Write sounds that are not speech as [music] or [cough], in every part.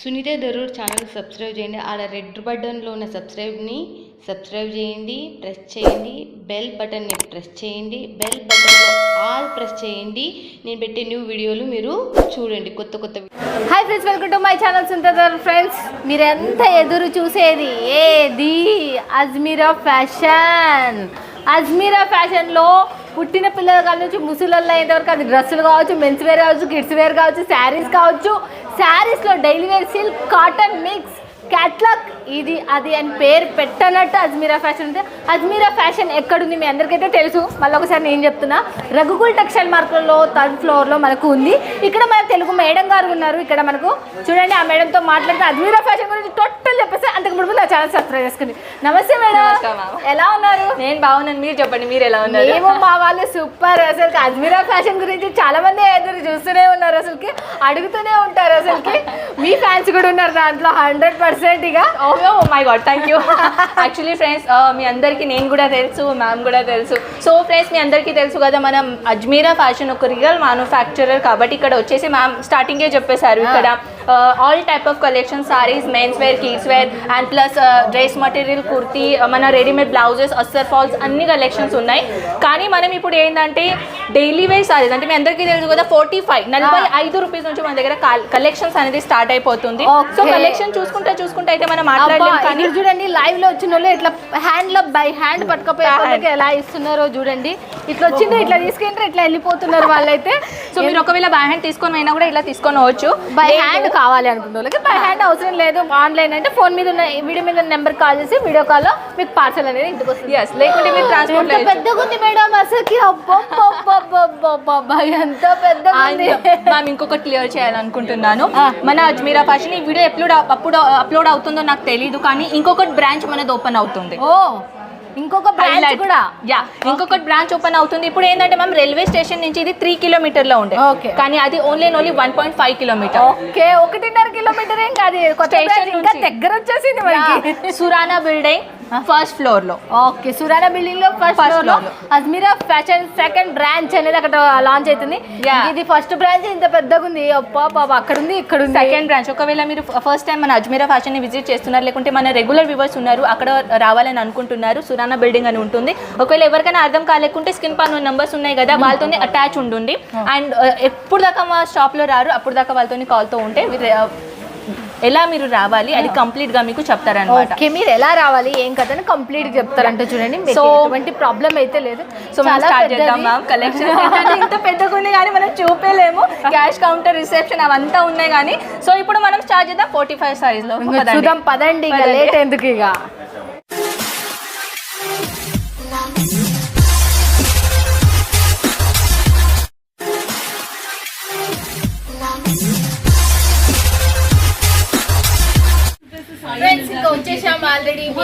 Sunitha Darur channel subscribe చేయండి. ఆడ red బటన్లో ఉన్న సబ్స్క్రైబ్ని సబ్స్క్రైబ్ చేయండి. ప్రెస్ చేయండి. బెల్ బటన్ని ప్రెస్ చేయండి. బెల్ బటన్లో ఆల్ ప్రెస్ చేయండి. నేను పెట్టే న్యూ వీడియోలు మీరు చూడండి. కొత్త కొత్త hi friends welcome to my channel Suthar friends మీరు ఎంత ఎదురు చూసేది? ఏది? అజ్మీరా ఫ్యాషన్. అజ్మీరా ఫ్యాషన్లో పుట్టిన పిల్లల కాడ నుంచి ముసలల్లో అయ్యేంతవరకు అది డ్రెస్సులు కావచ్చు మెన్స్ వేర్ కావచ్చు కిడ్స్ వేర్ కావచ్చు శారీస్ కావచ్చు శారీస్లో daily wear silk cotton mix catalogue ఇది అది అని పేరు పెట్టనట్టు అజ్మీరా ఫ్యాషన్ ఉంది. అజ్మీరా ఫ్యాషన్ ఎక్కడుంది మీ అందరికైతే తెలుసు. మళ్ళీ ఒకసారి నేను చెప్తున్నా. రఘుకుల్ టెక్స్టైల్ మార్కెట్లో థర్డ్ ఫ్లోర్లో మనకు ఉంది. ఇక్కడ మన తెలుగు మేడం గారు ఉన్నారు. ఇక్కడ మనకు చూడండి ఆ మేడంతో మాట్లాడితే అజ్మీరా ఫ్యాషన్ గురించి టోటల్ చెప్పేసి అంతకు ముందు నా ఛానల్ సబ్స్క్రైబ్ చేసుకుంది నమస్తే మేడం. ఎలా ఉన్నారు? నేను బాగున్నాను. మీరు చెప్పండి మీరు ఎలా ఉన్నారు? మేము మా వాళ్ళు సూపర్ అసలు అజ్మీరా ఫ్యాషన్ గురించి చాలా మంది ఎదురు చూస్తూనే ఉన్నారు అసలుకి. అడుగుతూనే ఉంటారు అసలుకి. మీ ఫ్యాన్స్ కూడా ఉన్నారు దాంట్లో. హండ్రెడ్ పర్సెంట్ ఇక ఓ my God thank you actually friends మీ అందరికీ నేను కూడా తెలుసు మ్యామ్ కూడా తెలుసు. సో ఫ్రెండ్స్ మీ అందరికీ తెలుసు కదా మనం అజ్మీరా ఫ్యాషన్ ఒక రియల్ మ్యానుఫ్యాక్చరర్ కాబట్టి ఇక్కడ వచ్చేసి మ్యామ్ స్టార్టింగే చెప్పేశారు ఇక్కడ. All type of collection saris men's wear kids wear and plus dress material kurti మన రెడీమేడ్ బ్లౌజెస్ అస్సర్ ఫాల్స్ అన్ని కలెక్షన్స్ ఉన్నాయి కానీ మనం ఇప్పుడు ఏంటంటే డైలీ వేర్ సారీస్ అంటే మీ అందరికీ తెలుసు కదా ఫోర్టీ ఫైవ్ నలభై ఐదు రూపీస్ నుంచి మన దగ్గర కలెక్షన్స్ అనేది స్టార్ట్ అయిపోతుంది సో. కలెక్షన్ చూసుకుంటే చూసుకుంటే అయితే మనం అబ్బా, మాట్లాడలేం కానీ చూడండి లైవ్లో వచ్చిన వాళ్ళు ఇట్లా హ్యాండ్లో బై హ్యాండ్ పట్టుకపోయే ఎలా ఇస్తున్నారో చూడండి. ఇట్లా వచ్చిండ్రు ఇట్లా తీసుకుంటారు ఇట్లా వెళ్ళిపోతున్నారు వాళ్ళైతే. సో మీరు ఒకవేళ బై హ్యాండ్ తీసుకొని అయినా కూడా ఇలా తీసుకొని వచ్చు బై హ్యాండ్ కావాలి అనుకున్న వాళ్ళకి. బై హ్యాండ్ అవసరం లేదు. ఆన్లైన్ అంటే ఫోన్ మీద ఉన్న వీడియో మీద నెంబర్ కాల్ చేసి వీడియో కాల్లో మీకు పార్సల్ అనేది ఇంటికి వస్తుంది. ఎస్ లేకుంటే మీరు ట్రాన్స్పోర్ట్ ఎంత పెద్దగా ఉంది మేడం అసలుకి? ఎంత పెద్దగా ఉంది మ్యామ్ ఇంకొకటి క్లియర్ చేయాలనుకుంటున్నాను. మన అజ్మీరా ఫ్యాషన్ ఈ వీడియో ఎప్పుడు అప్పుడు అప్లోడ్ అవుతుందో నాకు తెలియదు కానీ ఇంకొకటి బ్రాంచ్ మనది ఓపెన్ అవుతుంది. ఓ ఇంకొక బ్రాంచ్ కూడా. యా ఇంకొకటి బ్రాంచ్ ఓపెన్ అవుతుంది. ఇప్పుడు ఏంటంటే మ్యామ్ రైల్వే స్టేషన్ నుంచి ఇది త్రీ కిలోమీటర్లో ఉండే. కానీ అది only only one point five kilometre okay ఒకటిన్నర కిలోమీటర్ ఏం కాదు. దగ్గర వచ్చేసింది సురానా బిల్డింగ్ ఫస్ట్ ఫ్లోర్లో. ఓకే సురానా బిల్డింగ్లో ఫస్ట్ ఫ్లోర్లో. అజ్మీరా ఫ్యాషన్ సెకండ్ బ్రాంచ్ అనేది అక్కడ లాంచ్ అవుతుంది. Yeah. ఇది ఫస్ట్ బ్రాంచ్ ఇంత పెద్దగా ఉంది పాప అక్కడ ఉంది ఇక్కడ ఉంది సెకండ్ బ్రాంచ్ ఒకవేళ మీరు ఫస్ట్ టైం మన అజ్మీరా ఫ్యాషన్ని విజిట్ చేస్తున్నారు లేకుంటే మన రెగ్యులర్ వ్యూవర్స్ ఉన్నారు అక్కడ రావాలని అనుకుంటున్నారు సురానా బిల్డింగ్ అని ఉంటుంది. ఒకవేళ ఎవరికైనా అర్థం కాలేకుంటే స్కిన్ పైన నంబర్స్ ఉన్నాయి కదా వాళ్ళతో అటాచ్ ఉండండి అండ్ ఎప్పుడు దాకా మా షాప్లో రారు అప్పుడు దాకా వాళ్ళతో కాల్తో ఉంటే uh, ఎలా మీరు రావాలి అది కంప్లీట్గా మీకు చెప్తారనమాట ఓకే మీరు ఎలా రావాలి ఏం కథని కంప్లీట్ చెప్తారంట చూడండి So- ఎటువంటి ప్రాబ్లం అయితే లేదు. సో స్టార్ట్ చేద్దాం. మ్యామ్ కలెక్షన్ ఇంత పెద్దగా ఉంది కానీ మనం చూపేలేము. క్యాష్ కౌంటర్ రిసెప్షన్ అవంతా ఉన్నాయి కానీ సో ఇప్పుడు మనం స్టార్ట్ చేద్దాం ఫోర్టీ ఫైవ్ సైజ్లో చూద్దాం పదండి. లేట్ ఎందుకు ఇక?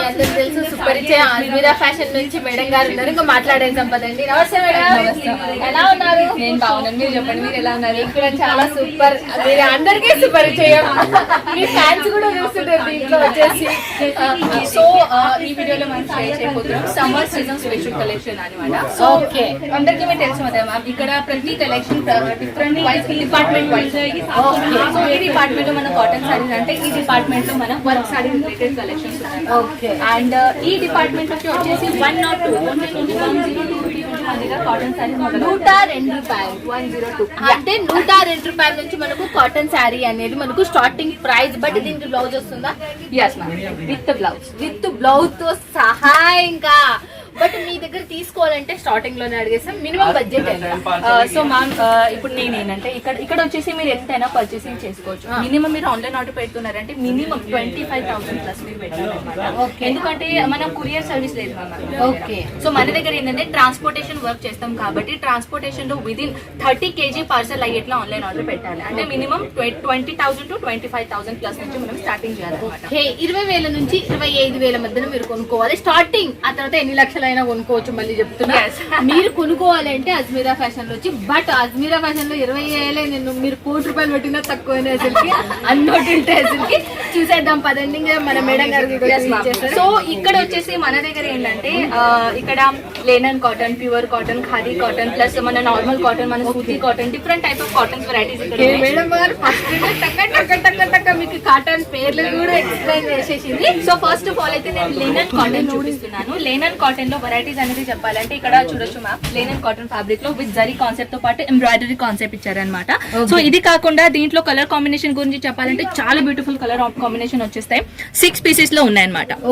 అందరికి తెలుసు సుపరిచయ అల్మీరా ఫ్యాషన్ నుంచి మేడం గారు ఉన్నారు. ఇంకా మాట్లాడేసాం పదండి నమస్తే మేడం. ఎలా ఉన్నారు? నేను బాగున్నాను. మీరు చెప్పండి మీరు ఎలా ఉన్నారు? ఇక్కడ చాలా సూపర్ మీరు అందరికీ సుపరిచయం మీ ఫ్యాన్స్ కూడా చూస్తుంటారు దీంట్లో వచ్చేసి. [laughs] సో వీడియోలో మనం షేర్ చేయబోతున్నాం సమ్మర్ సీజన్ స్పెషల్ కలెక్షన్ అనమాట సో ఓకే అందరికీ మీరు తెలుసు కదా మ్యామ్ ఇక్కడ ప్రతి collection different wise department wise so ఈ డిపార్ట్మెంట్లో మన కాటన్ సారీస్ అంటే ఈ డిపార్ట్మెంట్లో మన వర్క్ సారీ రిలేటెడ్ కలెక్షన్స్ ఉన్నాయి ఓకే అండ్ ఈ డిపార్ట్మెంట్ వచ్చి వచ్చేసి వన్ నాట్ టూ నూట రెండు రూపాయలు. వన్ జీరో టూ అంటే నూట రెండు రూపాయల నుంచి మనకు కాటన్ శారీ అనేది మనకు స్టార్టింగ్ ప్రైస్ బట్ దీనికి బ్లౌజ్ వస్తుందా? Yes ma'am with blouse with బ్లౌజ్తో సహా ఇంకా బట్ మీ దగ్గర తీసుకోవాలంటే స్టార్టింగ్లోనే అడిగేసాం. మినిమం బడ్జెట్ సో మ్యామ్ ఇప్పుడు నేను ఏంటంటే ఇక్కడ ఇక్కడ వచ్చేసి మీరు ఎంతైనా పర్చేసింగ్ చేసుకోవచ్చు. మినిమం మీరు online order పెడుతున్నారంటే minimum twenty five thousand plus మీరు పెట్టాలన్నమాట Okay. ఎందుకంటే మనం కురియర్ సర్వీస్ లేదు మ్యామ్ Okay. సో మన దగ్గర ఏంటంటే ట్రాన్స్పోర్టేషన్ వర్క్ చేస్తాం కాబట్టి ట్రాన్స్పోర్టేషన్లో విదిన్ థర్టీ కేజీ పార్సల్ అయ్యేట్లా ఆన్లైన్ ఆర్డర్ పెట్టాలి. అంటే minimum twenty thousand to twenty five thousand plus నుంచి మనం స్టార్టింగ్ చేయాలన్నమాట. ఓకే ఇరవై వేల నుంచి ఇరవై ఐదు వేల మధ్యన మీరు కొనుక్కోవాలి. స్టార్టింగ్ ఆ తర్వాత ఎన్ని లక్షలైనా కొనుక్కోవచ్చు మళ్ళీ చెప్తున్నా. [laughs] మీరు కొనుక్కోవాలంటే అజ్మీరా ఫ్యాషన్లో వచ్చి బట్ అజ్మీరా ఫ్యాషన్లో ఇరవై వేలే నేను మీరు కోటి రూపాయలు పెట్టినా తక్కువనే అసలుకి అన్నోటి ఉంటాయి అసలుకి చూసేద్దాం పదండి మన మేడం గారు. సో ఇక్కడ వచ్చేసి మన దగ్గర ఏంటంటే ఇక్కడ linen cotton pure cotton khadi cotton plus మన నార్మల్ కాటన్ మన సూతి cotton different type of cottons varieties. Madam గారు ఫస్ట్ [laughs] టక్క టక్క టక్క టక్క మీకు కాటన్ పేర్లు కూడా ఎక్స్ప్లెయిన్ చేసేసింది. సో ఫస్ట్ ఆఫ్ ఆల్ అయితే నేను లేనన్ కాటన్ చూపిస్తున్నాను. లేనన్ కాటన్లో వెరైటీస్ అనేది చెప్పాలంటే ఇక్కడ చూడొచ్చు మ్యామ్ లేనన్ కాటన్ ఫ్యాబ్రిక్లో విత్ జరీ కాన్సెప్ట్తో పాటు ఎంబ్రాయిడరీ కాన్సెప్ట్ ఇచ్చారనమాట సో ఇది కాకుండా దీంట్లో కలర్ కాంబినేషన్ గురించి చెప్పాలంటే చాలా బ్యూటిఫుల్ కలర్ కాంబినేషన్ వచ్చేస్తాయి. సిక్స్ పీసెస్లో ఉన్నాయి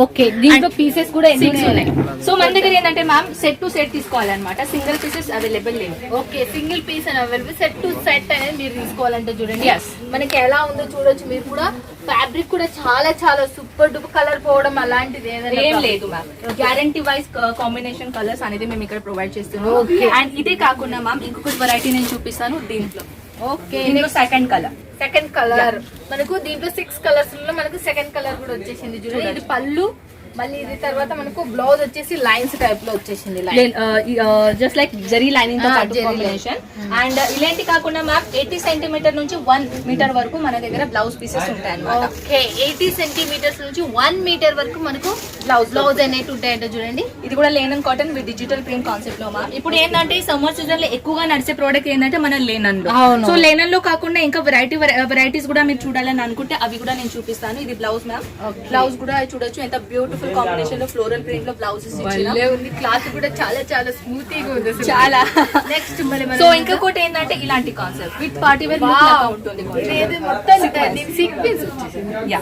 ఓకే దీంట్లో పీసెస్ కూడా సిక్స్ ఉన్నాయి ఉన్నాయి. సో మన దగ్గర ఏంటంటే మ్యామ్ సెట్ టు సెట్ తీసుకోవాలన్నమాట. సింగిల్ పీసెస్ అవైలబుల్ లేవు. ఓకే సింగిల్ పీస్ అని అవైలబుల్ సెట్ టు సెట్ అనేది మీరు తీసుకోవాలంటే చూడండి. మనకి ఎలా ఉందో చూడొచ్చు. మీరు కూడా ఫ్యాబ్రిక్ కూడా చాలా చాలా సూపర్ డూపర్ కలర్ పోవడం అలాంటిది ఏం లేదు ma'am guarantee wise combination colours అనేది మేము ఇక్కడ ప్రొవైడ్ చేస్తున్నాం. అండ్ ఇదే కాకుండా మ్యామ్ ఇంకొక వెరైటీ నేను చూపిస్తాను దీంట్లో. Okay second colour second colour మనకు దీంట్లో సిక్స్ కలర్స్లో మనకు సెకండ్ కలర్ కూడా వచ్చేసింది చూడండి. ఇది పళ్ళు. మళ్ళీ ఇది తర్వాత మనకు బ్లౌజ్ వచ్చేసి లైన్స్ టైప్లో వచ్చేసింది జస్ట్ లైక్ జరీ లైనింగ్తో పాటు జరీ కాంబినేషన్ అండ్ ఇలాంటి కాకుండా మ్యామ్ ఎయిటీ సెంటీమీటర్ నుంచి వన్ మీటర్ వరకు మన దగ్గర బ్లౌజ్ పీసెస్ ఉంటాయి అన్నమాట. ఓకే ఎయిటీ సెంటీమీటర్స్ నుంచి వన్ మీటర్ వరకు మనకు బ్లౌజ్ బ్లౌజ్ అనేవి ఉంటాయంట చూడండి. ఇది కూడా linen cotton with digital print కాన్సెప్ట్లో మా ఇప్పుడు ఏంటంటే ఈ సమ్మర్ సీజన్లో ఎక్కువగా నడిచే ప్రోడక్ట్ ఏంటంటే మన లేనన్లో. సో లేనన్లో కాకుండా ఇంకా వెరైటీ వెరైటీస్ కూడా మీరు చూడాలని అనుకుంటే అవి కూడా నేను చూపిస్తాను. ఇది బ్లౌజ్ మ్యామ్. బ్లౌజ్ కూడా చూడొచ్చు. ఎంత బ్యూటిఫుల్ కాంబినేషన్లో ఫ్లోరల్ ప్రింట్లో బ్లౌజెస్ ఉంది. క్లాత్ కూడా చాలా చాలా స్మూత్గా ఉంది. చాలా. నెక్స్ట్ మళ్ళీ సో ఇంకొకటి ఏంటంటే ఇలాంటి కాన్సెప్ట్ విత్ పార్టీ వేర్ ఉంటుంది మొత్తం.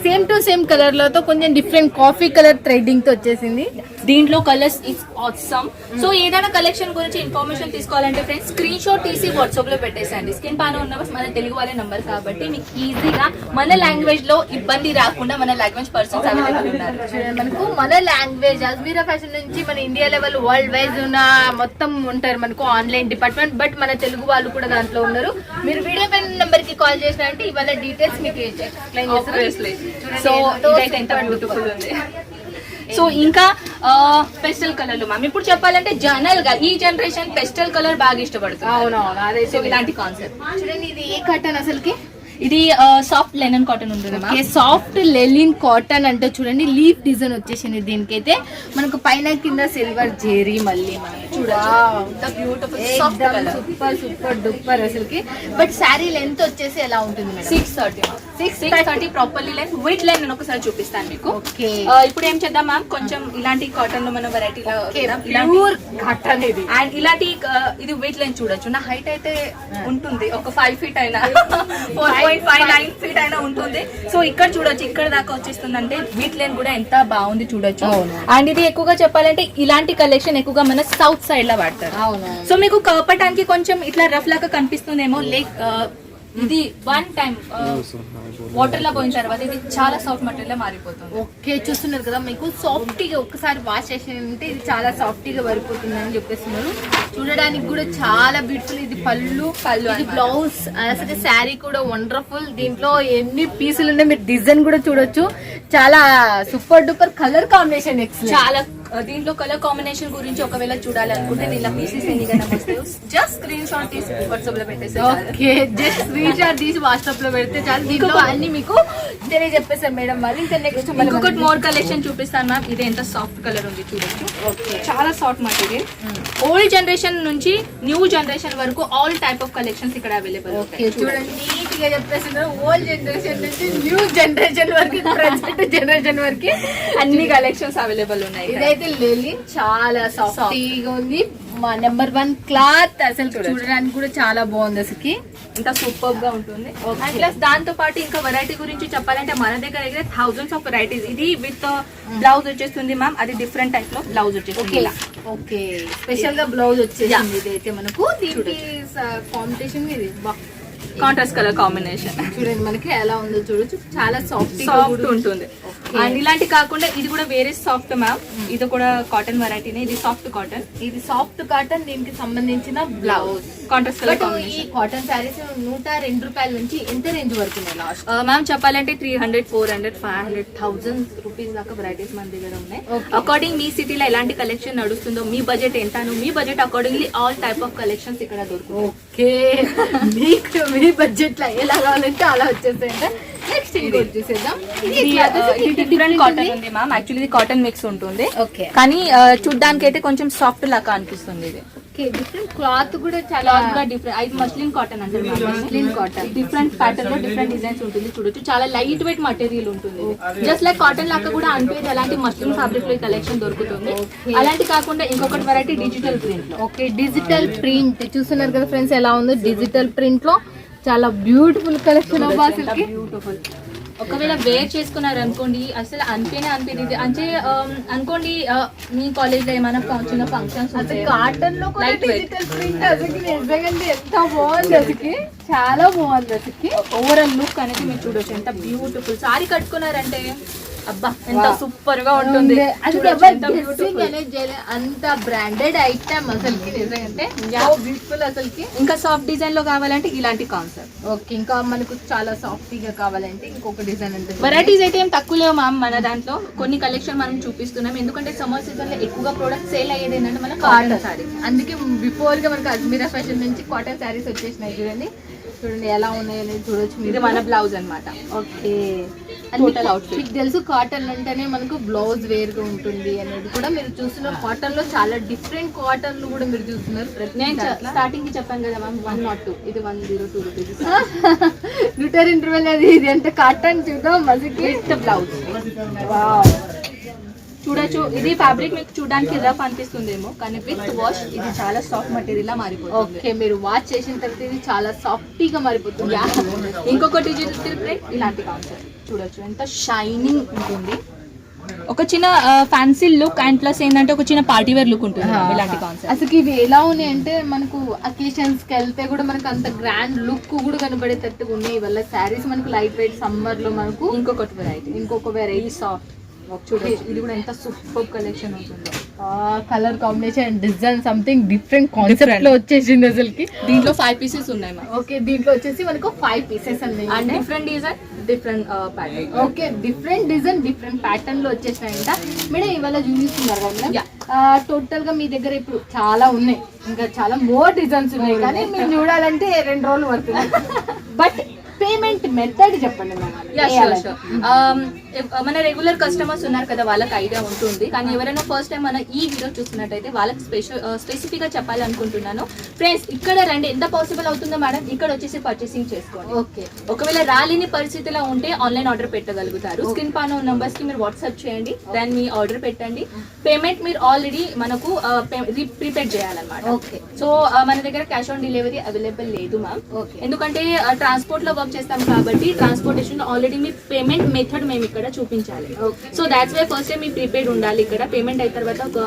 సేమ్ టు సేమ్ కలర్లతో కొంచెం డిఫరెంట్ కాఫీ కలర్ థ్రెడ్డింగ్తో వచ్చేసింది. దీంట్లో కలర్స్ ఇస్ ఆసమ్ సో ఏదైనా కలెక్షన్ గురించి ఇన్ఫర్మేషన్ తీసుకోవాలంటే ఫ్రెండ్స్ స్క్రీన్ షాట్ తీసి వాట్సాప్లో పెట్టేసండి స్క్రీన్ పైన ఉన్న మన తెలుగు వాళ్ళ నంబర్ కాబట్టి మీకు ఈజీగా మన లాంగ్వేజ్లో ఇబ్బంది రాకుండా మన లాంగ్వేజ్ పర్సన్స్ అవైలబుల్ ఉన్నారు. మనకు మన లాంగ్వేజ్ అజ్మీరా ఫ్యాషన్ నుంచి మన ఇండియా లెవెల్ వరల్డ్ వైజ్ ఉన్న మొత్తం ఉంటారు మనకు ఆన్లైన్ డిపార్ట్మెంట్ బట్ మన తెలుగు వాళ్ళు కూడా దాంట్లో ఉన్నారు. మీరు వీడియో పైన నెంబర్కి కాల్ చేసినారంటే ఇవాళ డీటెయిల్స్ మీకు ఎక్స్ప్లెయిన్. చేస్తారు? సో ఎంతో ఇదైతే ఎంత super బ్యూటిఫుల్. ఉంది. సో ఇంకా పెస్టల్ కలర్ మ్యామ్ ఇప్పుడు చెప్పాలంటే జనరల్గా ఈ జనరేషన్ పెస్టల్ కలర్ బాగా ఇష్టపడుతుంది అవునవును అదే సో ఇలాంటి కాన్సెప్ట్ చూడండి ఇది ఏ కాటన్ అసలుకి? ఇది సాఫ్ట్ లెనన్ కాటన్ ఉంటుంది సాఫ్ట్ లెలిన్ కాటన్ అంటే చూడండి లీఫ్ డిజైన్ వచ్చేసింది దీనికైతే. మనకు పైన కింద సిల్వర్ జెరీ మళ్ళీ మనం చూడొచ్చు. Beautiful soft colour super super duper అసలుకి. బట్ శారీ లెంత్ వచ్చేసి ఎలా ఉంటుంది six thirty six thirty properly లెన్ weight line నేను ఒకసారి చూపిస్తాను మీకు. ఇప్పుడు ఏం చేద్దాం మ్యామ్ కొంచెం ఇలాంటి కాటన్లో మనం వెరైటీ కాటన్ ఇది అండ్ ఇలాంటి ఇది వెయిట్ లైన్ చూడొచ్చు. నా హైట్ అయితే ఉంటుంది. ఒక ఫైవ్ ఫీట్ అయినా four point five nine feet అయినా ఉంటుంది. సో ఇక్కడ చూడొచ్చు ఇక్కడ దాకా వచ్చేస్తుంది అంటే వెయిట్ లైన్ కూడా ఎంత బాగుంది చూడొచ్చు. అండ్ ఇది ఎక్కువగా చెప్పాలంటే ఇలాంటి కలెక్షన్ ఎక్కువగా మన సౌత్ సైడ్లో వాడతారు. సో మీకు కప్పటానికి కొంచెం ఇట్లా రఫ్ లాగా కనిపిస్తుందేమో లైక్ ఇది వన్ టైం వాటర్లో పోయిన తర్వాత ఇది చాలా సాఫ్ట్ మెటీరియల్ లా మారిపోతుంది. ఓకే చూస్తున్నారు కదా మీకు సాఫ్టీగా ఒక్కసారి వాష్ చేసిందంటే ఇది చాలా సాఫ్టీగా వరిపోతుందని చెప్పేస్తున్నారు. చూడడానికి కూడా చాలా బ్యూటిఫుల్ ఇది పళ్ళు పళ్ళు ఇది. బ్లౌజ్ అసలు శారీ కూడా వండర్ఫుల్ దీంట్లో ఎన్ని పీసులు ఉన్నాయి మీరు డిజైన్ కూడా చూడొచ్చు. చాలా సూపర్ డూపర్ కలర్ కాంబినేషన్ చాలా దీంట్లో కలర్ కాంబినేషన్ గురించి ఒకవేళ చూడాలనుకుంటే దీనిలో పీసెస్ ఎన్ని వస్తాయి జస్ట్ స్క్రీన్ షాట్ తీసి వాట్సాప్లో పెట్టేసి ఓకే జస్ట్ స్క్రీన్ షాట్ తీసి వాట్సాప్లో పెడితే చాలు. దీంట్లో అన్ని మీకు తెలియజెప్పేసారు మేడం మరి ఇంకా నెక్స్ట్ ఇంకొకటి మోర్ కలెక్షన్ చూపిస్తాను మ్యామ్ ఇది ఎంత సాఫ్ట్ కలర్ ఉంది చూడొచ్చు చాలా సాఫ్ట్ మెటీరియల్ ఓల్డ్ జనరేషన్ నుంచి న్యూ జనరేషన్ వరకు ఆల్ టైప్ ఆఫ్ కలెక్షన్స్ ఇక్కడ అవైలబుల్ ఓకే చూడండి. నీట్గా చెప్పేస్తున్నారు ఓల్డ్ జనరేషన్ నుంచి న్యూ జనరేషన్ వరకు [laughs] జనరేషన్ వరకు [laughs] అన్ని కలెక్షన్స్ అవైలబుల్ ఉన్నాయి ఇదైతే లెలిన్ చాలా సాఫ్టీగా ఉంది. మా నెంబర్ వన్ క్లాత్ అసలు చూడడానికి కూడా చాలా బాగుంది అసలుకి. ఇంకా సూపర్గా ఉంటుంది. అండ్ ప్లస్ దాంతో పాటు ఇంకా వెరైటీ గురించి చెప్పాలంటే మన దగ్గర దగ్గర థౌసండ్స్ ఆఫ్ వెరైటీస్ ఇది విత్ బ్లౌజ్ వచ్చేస్తుంది మ్యామ్ అది డిఫరెంట్ టైప్లో బ్లౌజ్ వచ్చేస్తుంది ఓకే స్పెషల్గా బ్లౌజ్ వచ్చేసింది ఇదైతే మనకు. దీనికి కాంపిటీషన్ ఇది. కాంట్రాస్ట్ కలర్ కాంబినేషన్ చూడండి మనకి ఎలా ఉందో చూడొచ్చు చాలా సాఫ్ట్ సాఫ్ట్ ఉంటుంది. అండ్ ఇలాంటి కాకుండా ఇది కూడా వేరే సాఫ్ట్ మ్యామ్ ఇది కూడా కాటన్ వెరైటీనే ఇది సాఫ్ట్ కాటన్ ఇది సాఫ్ట్ కాటన్ దీనికి సంబంధించిన బ్లౌజ్ కాంట్రాస్ట్ కలర్ ఈ కాటన్ శారీస్ నూట రెండు రూపాయల నుంచి ఎంత రేంజ్ వరకు మ్యామ్ చెప్పాలంటే three hundred four hundred five hundred thousand rupees దాకా వెరైటీస్ మన దగ్గర ఉన్నాయి. అకార్డింగ్ మీ సిటీలో ఎలాంటి కలెక్షన్ నడుస్తుందో మీ బడ్జెట్ ఎంతనో మీ budget accordingly all type of collections ఇక్కడ దొరుకుతాయి. ఓకే [laughs] మీకు మీ బడ్జెట్లో ఎలా కావాలంటే అలా వచ్చేస్తాయంట నెక్స్ట్ ఇంకోటి చూసేద్దాం ఇది డిఫరెంట్ కాటన్ ఉంది మ్యామ్ యాక్చువల్లీ ఇది కాటన్ మిక్స్ ఉంటుంది. ఓకే కానీ చూడడానికి అయితే కొంచెం సాఫ్ట్ లాగా అనిపిస్తుంది ఇది. డిఫరెంట్ క్లాత్ కూడా చాలా డిఫరెంట్ ఇది మస్లిన్ కాటన్ అంటారు మస్లిన్ కాటన్ డిఫరెంట్ ప్యాటర్న్లో డిఫరెంట్ డిజైన్స్ ఉంటుంది. చూడొచ్చు. చాలా లైట్ వెయిట్ మటీరియల్ ఉంటుంది జస్ట్ లైక్ కాటన్ లాగా కూడా అనిపించేది అలాంటి మస్లిన్ ఫ్యాబ్రిక్లో కలెక్షన్ దొరుకుతుంది. అలాంటి కాకుండా ఇంకొకటి వెరైటీ డిజిటల్ ప్రింట్లో. ఓకే డిజిటల్ ప్రింట్ చూస్తున్నారు కదా ఫ్రెండ్స్ ఎలా ఉందో డిజిటల్ ప్రింట్లో చాలా బ్యూటిఫుల్ కలెక్షన్ అబ్బా బ్యూటిఫుల్ ఒకవేళ వేర్ చేసుకున్నారు అనుకోండి అసలు అనిపోయినా అనిపించింది అంటే um, అనుకోండి uh, మీ కాలేజ్లో ఏమైనా చిన్న ఫంక్షన్స్ అసలు కాటన్లో. డిజిటల్ ప్రింట్ అసలు నిజంగా ఎంత బాగుంది అసలుకి. చాలా బాగుంది అసలుకి. ఓవరాల్ లుక్ అనేది మీరు చూడొచ్చు. ఎంత బ్యూటిఫుల్ సారీ కట్టుకున్నారంటే అబ్బా ఎంత. సూపర్గా ఉంటుంది. అంత బ్రాండెడ్ ఐటమ్ అసలుకి నిజంగా బ్యూటిఫుల్ అసలుకి. ఇంకా సాఫ్ట్ డిజైన్లో కావాలంటే ఇలాంటి కాన్సెప్ట్ ఓకే ఇంకా మనకు చాలా సాఫ్టీగా కావాలంటే ఇంకొక డిజైన్ అంటే వెరైటీస్ అయితే ఏం తక్కువ లేవు మ్యామ్ మన దాంట్లో. కొన్ని కలెక్షన్ మనం చూపిస్తున్నాం. ఎందుకంటే సమ్మర్ సీజన్లో ఎక్కువగా ప్రోడక్ట్ సేల్ అయ్యేది ఏంటంటే మన కాటన్ సారీ అందుకే బిఫోర్గా మనకు అజ్మీరా ఫ్యాషన్ నుంచి కాటన్ శారీస్ వచ్చేసినాయి చూడండి. చూడండి ఎలా ఉన్నాయి అనేది చూడొచ్చు ఇది మీరు మన బ్లౌజ్ అన్నమాట. ఓకే. Total outfit. మీకు తెలుసు కాటన్ అంటేనే మనకు బ్లౌజ్ వేర్గా ఉంటుంది అనేది కూడా మీరు చూస్తున్నారు కాటన్లో చాలా డిఫరెంట్ కాటన్ కూడా మీరు చూస్తున్నారు నేను. స్టార్టింగ్కి చెప్పాను కదా మ్యామ్ వన్ నాట్ టూ ఇది one zero two rupees glitter interval అది ఇది అంటే కాటన్ చూద్దాం విత్ బ్లౌజ్ చూడొచ్చు. ఇది ఫ్యాబ్రిక్ మీకు చూడడానికి రఫ్ అనిపిస్తుందేమో కానీ విత్ వాష్ ఇది చాలా సాఫ్ట్ మెటీరియల్ లా మారిపోతుంది. ఓకే మీరు వాచ్ చేసిన తర్వాత ఇది చాలా సాఫ్టీగా మారిపోతుంది. ఇంకొక డిజిటల్ ప్రింట్ ఇలాంటి కాన్సెప్ట్ చూడొచ్చు. ఎంత షైనింగ్ ఉంటుంది. ఒక చిన్న ఫ్యాన్సీ లుక్ అండ్ ప్లస్ ఏంటంటే ఒక చిన్న పార్టీ వేర్ లుక్ ఉంటుంది. ఇలాంటి కాన్సెప్ట్ అసలు ఇవి ఎలా ఉన్నాయి అంటే మనకు అకేషన్స్కి వెళ్తే కూడా మనకు అంత గ్రాండ్ లుక్ కూడా కనబడేటట్టుగా ఉన్నాయి. ఇవల్ల శారీస్ మనకు లైట్ వెయిట్ సమ్మర్లో మనకు ఇంకొకటి వెరైటీ ఇంకొక వెరైటీ సాఫ్ట్ ఇది కూడా ఎంత super collection colour combination design something different కాన్సెప్ట్లో వచ్చేసింది అసలుకి. దీంట్లో ఫైవ్ పీసెస్ ఉన్నాయి మ్యామ్ ఓకే దీంట్లో వచ్చేసి మనకు ఫైవ్ పీసెస్ అండ్. అన్నాయి different design different pattern okay different design different ప్యాటర్న్లో వచ్చేసినాయంట. మేడం ఇవాళ చూపిస్తున్నారు కదా. టోటల్గా మీ దగ్గర ఇప్పుడు చాలా ఉన్నాయి. ఇంకా చాలా మోర్ డిజైన్స్ ఉన్నాయి. కానీ మీరు చూడాలంటే రెండు రోజులు పడుతుంది. [laughs] బట్ పేమెంట్ మెథడ్ చెప్పండి Um, మన రెగ్యులర్ కస్టమర్స్ ఉన్నారు కదా వాళ్ళకి ఐడియా ఉంటుంది. కానీ ఎవరైనా ఫస్ట్ టైం మన ఈ వీడియో చూస్తున్నట్టయితే వాళ్ళకి స్పెషల్ స్పెసిఫిక్గా చెప్పాలనుకుంటున్నాను. ఫ్రెండ్స్ ఇక్కడ రండి. ఎంత పాసిబుల్ అవుతుందో మేడం ఇక్కడ వచ్చేసి పర్చేసింగ్ చేసుకోండి. ఓకే ఒకవేళ రాలేని పరిస్థితిలో ఉంటే ఆన్లైన్ ఆర్డర్ పెట్టగలుగుతారు. స్క్రీన్ పైన నంబర్స్కి మీరు వాట్సాప్ చేయండి. దాన్ని మీ ఆర్డర్ పెట్టండి. పేమెంట్ మీరు ఆల్రెడీ మనకు ప్రిపేర్ చేయాలన్నమాట. ఓకే సో మన దగ్గర క్యాష్ ఆన్ డెలివరీ అవైలబుల్ లేదు మ్యామ్ ఎందుకంటే ట్రాన్స్పోర్ట్లో వర్క్ చేస్తాం కాబట్టి ట్రాన్స్పోర్టేషన్ ఆల్రెడీ మీ పేమెంట్ మెథడ్ మేము ఇక్కడ చూపించాలి. సో దాట్స్ వై ఫస్ట్ మీ ప్రీపెయిడ్ ఉండాలి ఇక్కడ. పేమెంట్ అయిన తర్వాత ఒక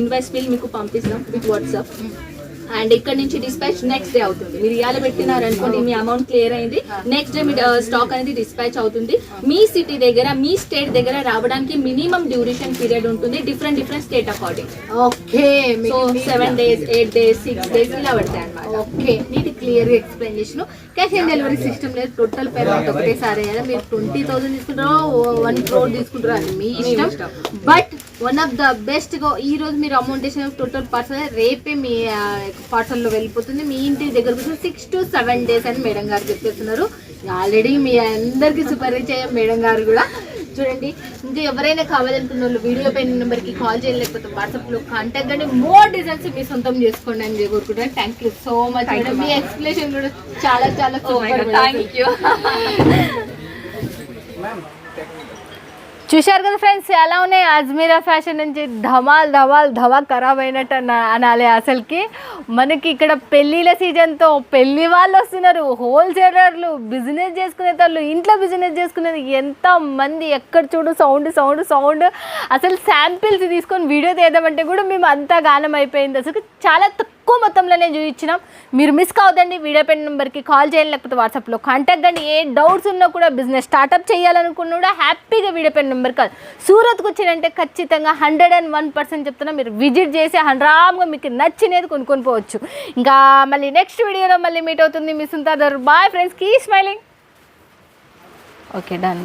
ఇన్వాయిస్ బిల్ మీకు పంపిస్తాం విత్ వాట్సాప్ అండ్ ఇక్కడ నుంచి డిస్పాచ్ నెక్స్ట్ డే అవుతుంది. మీరు ఇవాళ పెట్టినారు అనుకోండి మీ అమౌంట్ క్లియర్ అయింది. నెక్స్ట్ డే మీ స్టాక్ అనేది డిస్పాచ్ అవుతుంది. మీ సిటీ దగ్గర మీ స్టేట్ దగ్గర రావడానికి మినిమం డ్యూరేషన్ పీరియడ్ ఉంటుంది. Different different state according okay so seven days eight days six days ఇలా పడతాయి అనమాట ఓకే నీటి క్లియర్ ఎక్స్ప్లెయిన్ చేసిన క్యాష్ ఆన్ డెలివరీ సిస్టమ్ లేదు. టోటల్ పేమెంట్ ఒకటేసారి కదా మీరు ట్వంటీ థౌసండ్ తీసుకుంటారో? వన్ క్రోర్ తీసుకుంటారో? అది మీ ఇష్టం. బట్ వన్ ఆఫ్ ద బెస్ట్గా ఈ రోజు మీరు అమౌంట్ వేసిన టోటల్ పార్సల్ రేపే మీ పార్సల్లో వెళ్ళిపోతుంది. మీ ఇంటి దగ్గర కోసం సిక్స్ టు సెవెన్ డేస్ అని మేడం గారు చెప్పేస్తున్నారు. ఆల్రెడీ మీ అందరికి సూపర్ రీచ్ అయ్యాం మేడం గారు కూడా. చూడండి ఇంకా ఎవరైనా కావాలనుకున్న వాళ్ళు వీడియో పైన నెంబర్కి కాల్ చేయాలి లేకపోతే వాట్సాప్లో కాంటాక్ట్ కానీ మోర్ డిజైన్స్ మీ సొంతం చేసుకోండి అని కోరుకుంటున్నాను. Thank you so much madam me. Explanation కూడా చాలా చాలా Oh super God, thank you. [laughs] చూశారు కదా ఫ్రెండ్స్ ఎలా ఉన్నాయి? అజ్మీరా ఫ్యాషన్ నుంచి ధమాల్ ధమాల్ ధమా ఖరాబ్ అయినట్టు అనాలి అసలుకి. మనకి ఇక్కడ పెళ్ళిళ్ళ సీజన్తో పెళ్ళి వాళ్ళు వస్తున్నారు. హోల్సేలర్లు బిజినెస్ చేసుకునే వాళ్ళు ఇంట్లో బిజినెస్ చేసుకునేది ఎంత మంది ఎక్కడ చూడు సౌండ్ సౌండ్ సౌండ్. అసలు శాంపిల్స్ తీసుకొని వీడియో తీద్దామంటే కూడా మేము అంతా గానం అయిపోయింది అసలు చాలా తక్కువ మొత్తంలోనే చూపించినాం మీరు మిస్ కావద్దండి. వీడియో పెన్ నెంబర్కి కాల్ చేయండి లేకపోతే వాట్సాప్లో కాంటాక్ట్ అండి ఏ డౌట్స్ ఉన్నా కూడా బిజినెస్ స్టార్ట్అప్ చేయాలనుకున్నా కూడా హ్యాపీగా వీడియో పెన్ నెంబర్ కాదు సూరత్కి వచ్చినంటే ఖచ్చితంగా హండ్రెడ్ అండ్ వన్ పర్సెంట్ చెప్తున్నా. మీరు విజిట్ చేసి హండ్రామ్గా మీకు నచ్చినది కొనుక్కొని పోవచ్చు. ఇంకా మళ్ళీ నెక్స్ట్ వీడియోలో మళ్ళీ మీట్ అవుతుంది మీ సుంతాదర్ bye friends. Keep smiling. Okay done.